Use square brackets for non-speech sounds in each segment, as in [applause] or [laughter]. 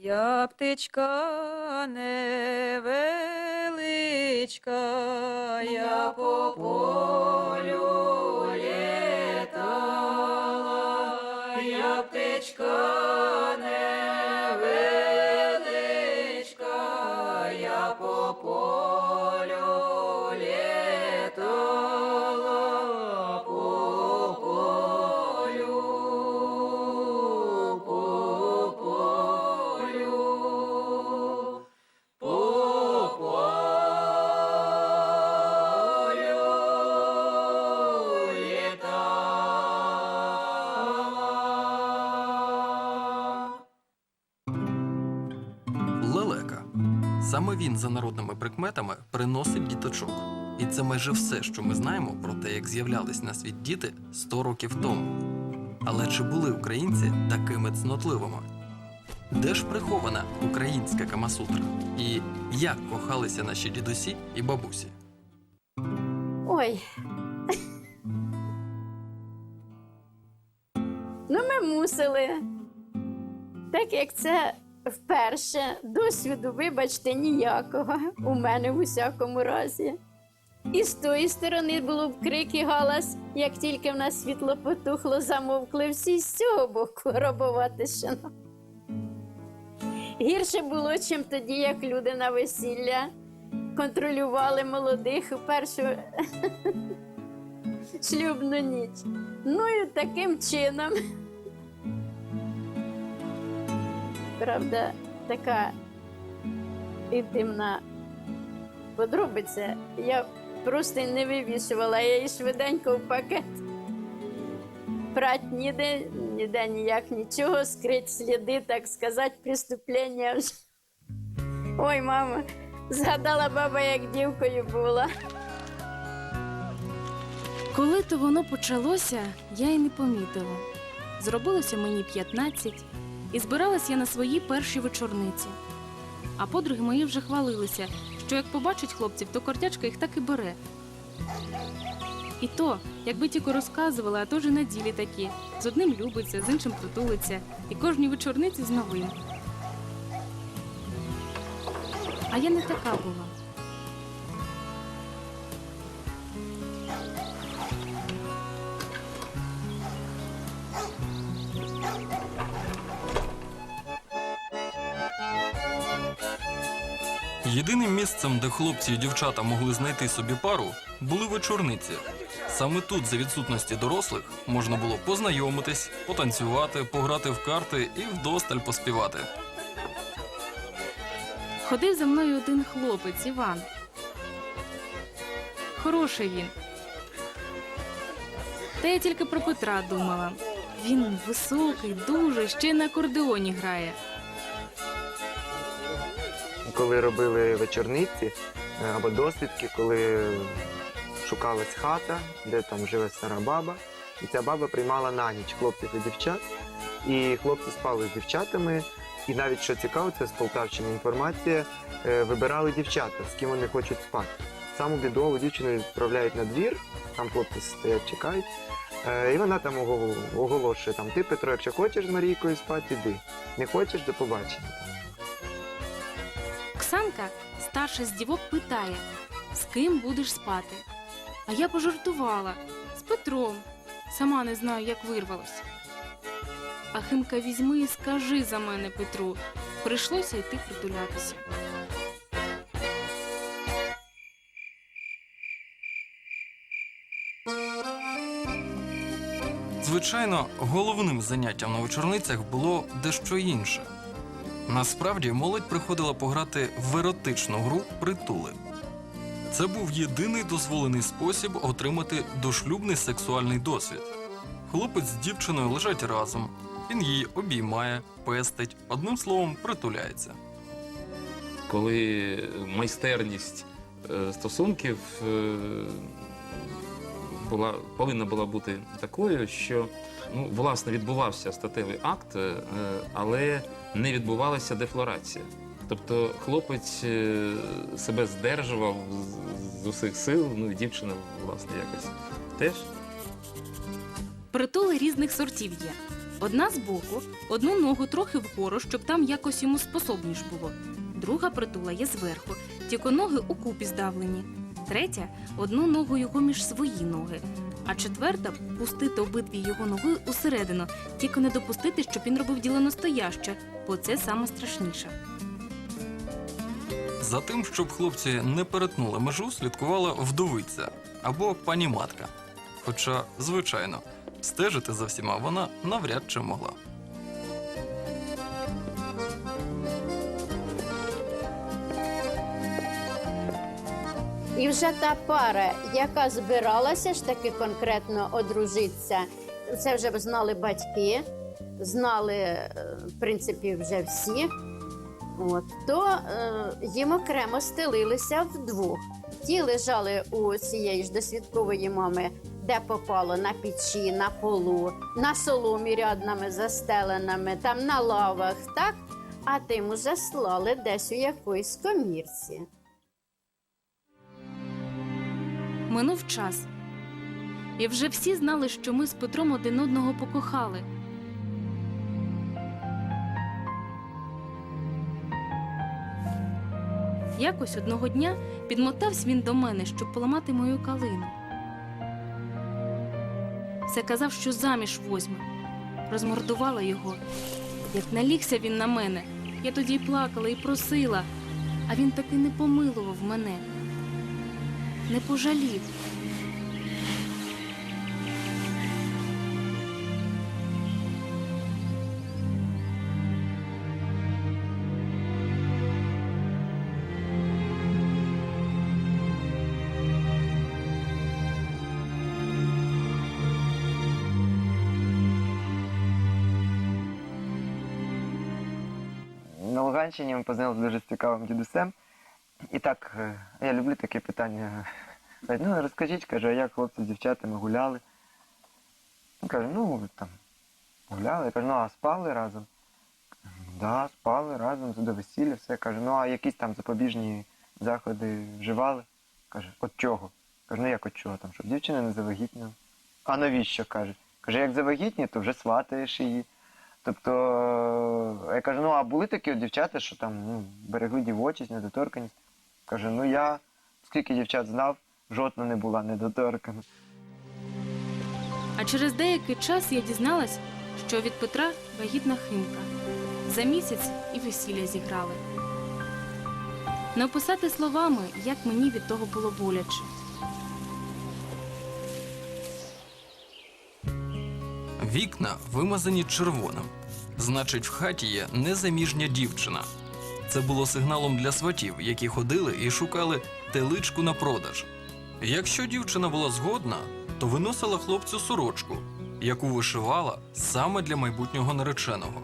Я птичка невеличка, я по полю Саме він за народними прикметами приносить діточок. І це майже все, що ми знаємо про те, як з'являлись на світ діти 100 років тому. Але чи були українці такими цнотливими? Де ж прихована українська камасутра? І як кохалися наші дідусі і бабусі? Ой. Ну, ми мусили. Так як це вперше, досвіду, вибачте, ніякого у мене в усякому разі. І з тої сторони було б крик і галас, як тільки в нас світло потухло, замовкли всі з цього боку робова тишина. Гірше було, чим тоді, як люди на весілля контролювали молодих у першу [laughs] шлюбну ніч. Ну і таким чином. Правда, така інтимна подробиця. Я просто не вивішувала, я її швиденько в пакет. Прать ніде, ніде ніяк нічого, скрить сліди, так сказати, преступлення. Ой, мама, згадала баба, як дівкою була. Коли то воно почалося, я й не помітила. Зробилося мені 15, і збиралась я на свої перші вечорниці. А подруги мої вже хвалилися, що як побачать хлопців, то кортячка їх так і бере. І то, якби тільки розказували, а то і на ділі такі. З одним любиться, з іншим притулиться, і кожній вечорниці з новим. А я не така була. Єдиним місцем, де хлопці і дівчата могли знайти собі пару, були вечорниці. Саме тут, за відсутності дорослих, можна було познайомитись, потанцювати, пограти в карти і вдосталь поспівати. Ходив за мною один хлопець Іван. Хороший він. Та я тільки про Петра думала. Він високий, дуже, ще й на акордеоні грає. Коли робили вечорниці е, або дослідки, коли шукалась хата, де там живе стара баба, і ця баба приймала на ніч хлопців і дівчат, і хлопці спали з дівчатами. І навіть що цікаво, це з Полтавщини інформація, е, вибирали дівчата, з ким вони хочуть спати. Саму бідову дівчину відправляють на двір, там хлопці стоять, чекають. Е, І вона там оголошує: там, ти, Петро, якщо хочеш з Марійкою спати, іди. Не хочеш, до побачення. Оксанка, старша з дівок, питає, з ким будеш спати. А я пожартувала з Петром. Сама не знаю, як вирвалась. А Химка візьми і скажи за мене Петру. Прийшлося йти притулятися. Звичайно, головним заняттям на вечорницях було дещо інше. Насправді молодь приходила пограти в еротичну гру притули. Це був єдиний дозволений спосіб отримати дошлюбний сексуальний досвід. Хлопець з дівчиною лежать разом, він її обіймає, пестить, одним словом, притуляється. коли майстерність е, стосунків е, була, повинна була бути такою, що ну, власне відбувався статевий акт, е, але не відбувалася дефлорація. Тобто хлопець е, себе здержував з, з усіх сил, ну і дівчина, власне, якось теж. Притули різних сортів є. Одна збоку, одну ногу трохи вгору, щоб там якось йому способніш було. Друга притула є зверху, тільки ноги укупі здавлені. Третя одну ногу його між свої ноги, а четверта пустити обидві його ноги усередину, тільки не допустити, щоб він робив діло настояще, бо це саме страшніше. За тим, щоб хлопці не перетнули межу, слідкувала вдовиця або пані матка. Хоча, звичайно, стежити за всіма вона навряд чи могла. І вже та пара, яка збиралася ж таки конкретно одружитися, це вже знали батьки, знали, е, в принципі, вже всі. От, то е, їм окремо стелилися вдвох. Ті лежали у цієї ж досвідкової мами, де попало на печі, на полу, на соломі ряднами застеленими, там на лавах, так? А тим уже слали десь у якоїсь комірці. Минув час. І вже всі знали, що ми з Петром один одного покохали. Якось одного дня підмотався він до мене, щоб поламати мою калину. Все казав, що заміж возьме. Розмордувала його. Як налігся він на мене, я тоді й плакала і просила, а він таки не помилував мене, не пожалів. На Луганщині ми познайомилися дуже з цікавим дідусем. І так, е, я люблю таке питання. Ну розкажіть, каже, а як хлопці з дівчатами гуляли? Він каже, ну там гуляли. Я кажу, ну а спали разом? Да, спали разом до весілля, все. Каже, ну а якісь там запобіжні заходи вживали? Каже, от чого? Кажу, ну як от чого там, щоб дівчина не завагітніла. А навіщо? каже? Каже, як завагітні, то вже сватаєш її. Тобто, е, я кажу, ну а були такі от дівчата, що там ну, берегли дівочість, недоторканість. Каже, ну я скільки дівчат знав, жодна не була недоторкана. А через деякий час я дізналась, що від Петра вагітна химка. За місяць і весілля зіграли. Не описати словами, як мені від того було боляче. Вікна вимазані червоним. Значить, в хаті є незаміжня дівчина. Це було сигналом для сватів, які ходили і шукали теличку на продаж. Якщо дівчина була згодна, то виносила хлопцю сорочку, яку вишивала саме для майбутнього нареченого.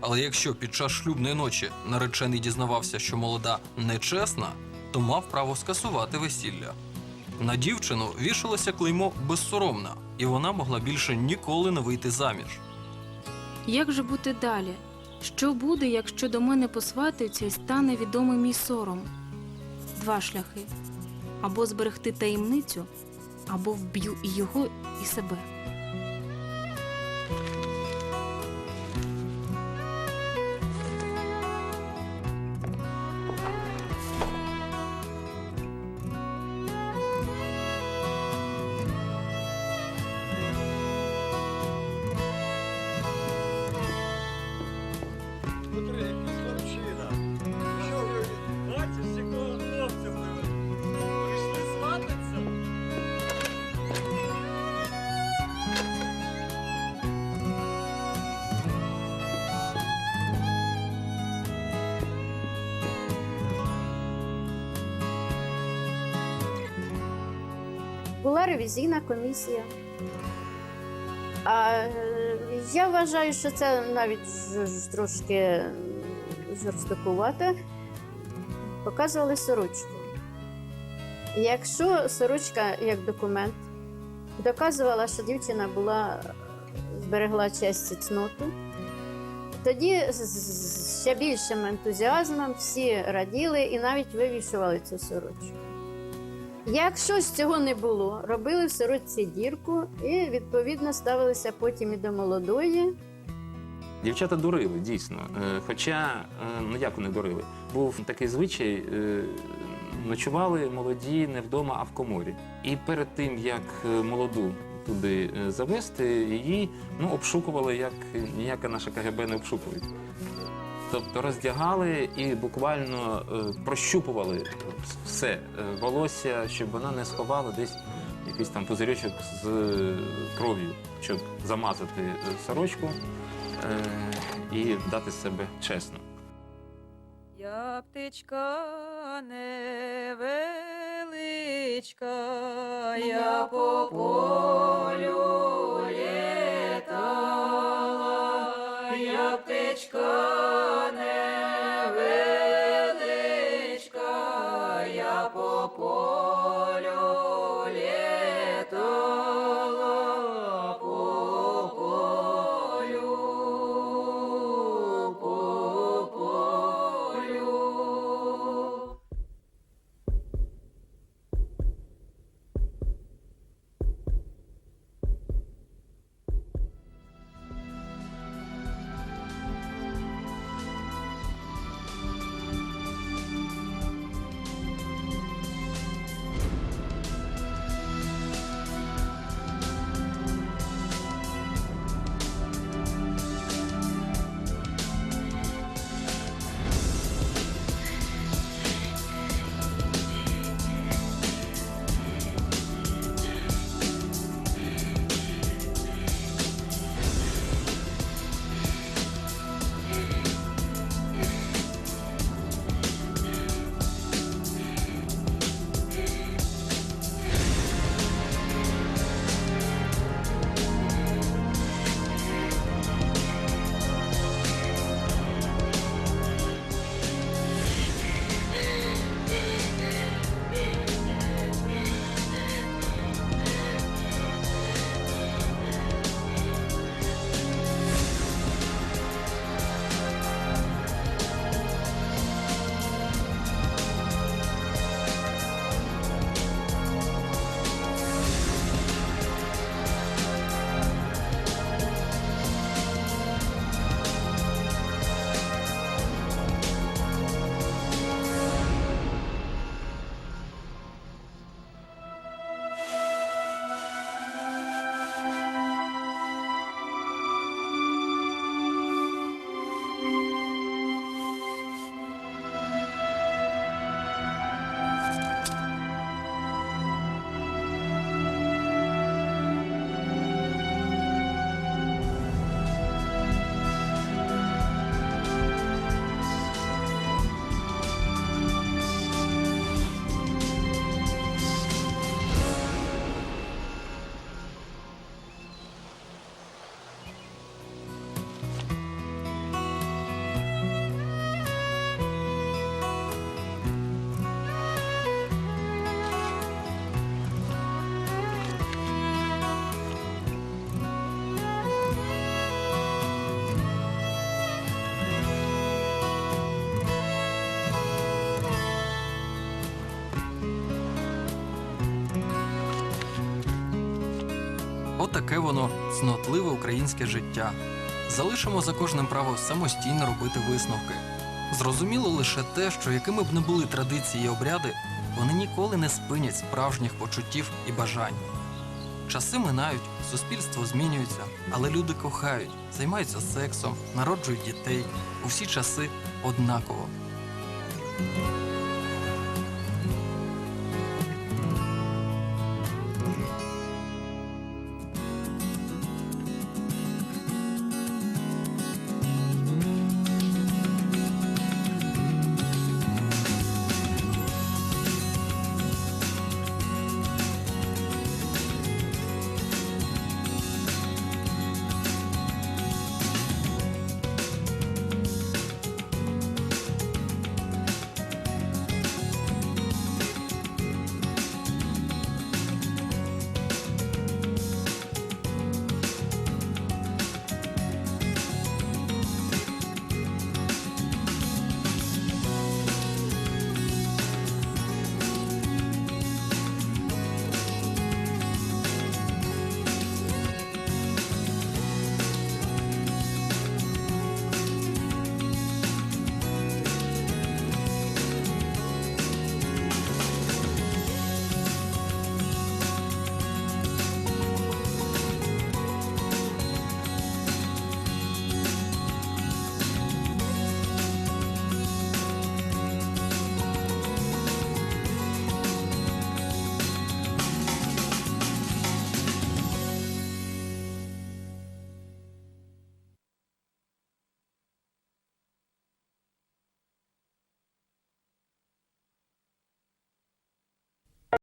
Але якщо під час шлюбної ночі наречений дізнавався, що молода нечесна, то мав право скасувати весілля. На дівчину вішалося клеймо безсоромна, і вона могла більше ніколи не вийти заміж. Як же бути далі? Що буде, якщо до мене посватаються і стане відомий мій сором? Два шляхи: або зберегти таємницю, або вб'ю і його, і себе. Була ревізійна комісія. А я вважаю, що це навіть трошки жорстокувато. Показували сорочку. Якщо сорочка як документ доказувала, що дівчина була зберегла честь і цноту, тоді з ще більшим ентузіазмом всі раділи і навіть вивішували цю сорочку. Якщо ж цього не було, робили в сорочці дірку і відповідно ставилися потім і до молодої, Дівчата дурили, дійсно. Е, Хоча, е, ну як вони дурили? Був такий звичай, е, ночували молоді не вдома, а в коморі. І перед тим, як молоду туди завести, її ну, обшукували, як ніяка наша КГБ не обшукує. Тобто роздягали і буквально е, прощупували все е, волосся, щоб вона не сховала десь якийсь там пузирьочок з е, кров'ю, щоб замазати е, сорочку е, і дати себе чесно. Я птичка невеличка, я по Отаке воно цнотливе українське життя. Залишимо за кожним право самостійно робити висновки. Зрозуміло лише те, що якими б не були традиції і обряди, вони ніколи не спинять справжніх почуттів і бажань. Часи минають, суспільство змінюється, але люди кохають, займаються сексом, народжують дітей у всі часи однаково.